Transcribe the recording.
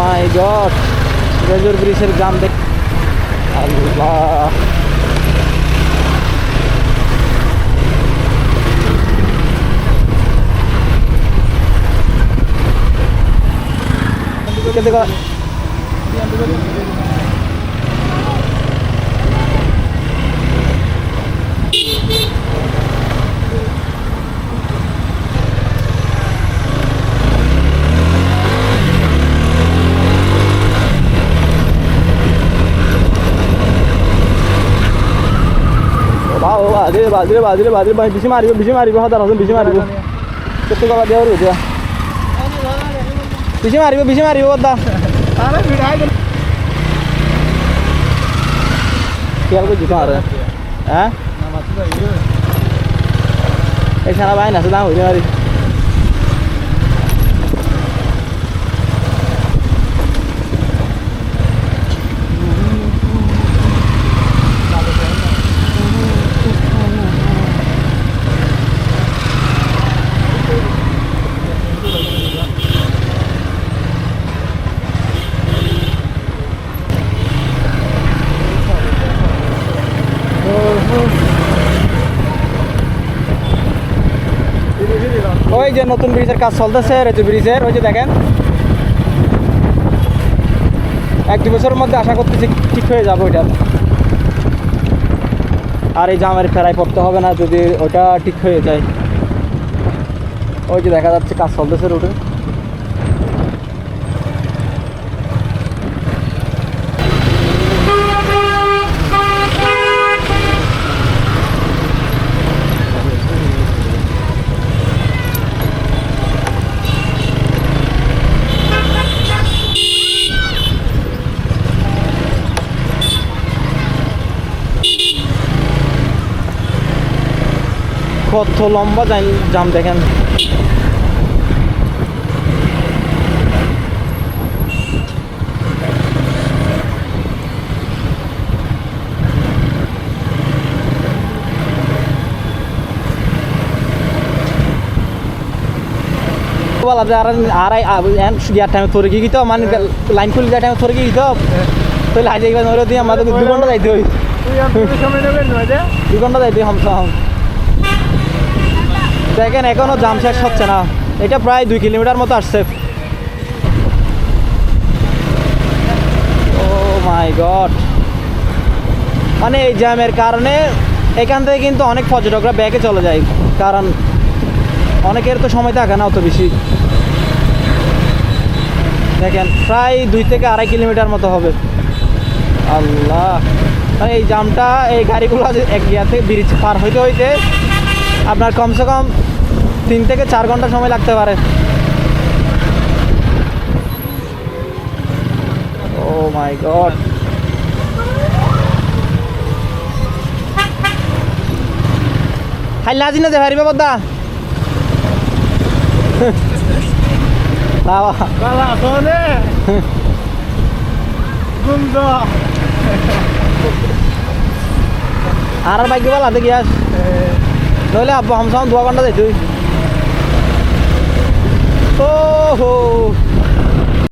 মাই god Razr ব্রিজের গ্রাম দেখ আল্লাহ। কেতে ক- বাও বাজে বাজে বাজে বাজে বেশি মারিব বেশি মারিব হাজার হাজার বেশি মারিব কেতে টাকা দেওয়ার হইছে বেশি মারিব বেশি মারিব বদ্দা খেয়াল করছি তোমার হ্যাঁ এই সারা বাইন আছে দাম হইতে পারি ওই যে নতুন ব্রিজের কাজ চলতেছে, রেজু ব্রিজের, ওই যে দেখেন। এক দু বছরের মধ্যে আশা করতেছি ঠিক হয়ে যাবে ওইটা। আর এই জামের ফেরাই পড়তে হবে না, যদি ওটা ঠিক হয়ে যায়। ওই যে দেখা যাচ্ছে কাজ চলতেছে রোডে কত লম্বা জাম- দেখেন। বলা যায় আর আর এন ইয়ার টাইমে থরে গিয়ে তো মানে লাইন খুলে যায় টাইমে থরে গিয়ে তো। তো লাইন যাইবা নরে দিয়ে আমাদের দু ঘণ্টা যাইতে হই দু। ঘণ্টা যাইতে হম হম। দেখেন, এখনও জাম শেষ হচ্ছে না। এটা প্রায় দুই কিলোমিটার মতো আসছে। Oh my God. মানে এই জ্যামের কারণে এখান থেকে কিন্তু অনেক পর্যটকরা ব্যাকে চলে যায়, কারণ অনেকের তো সময় থাকে না অত বেশি। দেখেন, প্রায় দুই থেকে আড়াই কিলোমিটার মতো হবে। আল্লাহ। মানে এই জামটা, এই গাড়িগুলো এক থেকে ব্রিজ পার হইতে হইতে আপনার কমসে কম তিন থেকে চার ঘণ্টা সময় লাগতে পারে। ও মাই গড হাইলা আজি না যে হারিবা বদ্দা বাবা। আর আর বাইক বলা দেখি আস। নইলে আব্বা হামসাম দু ঘণ্টা যাই তুই ও হো।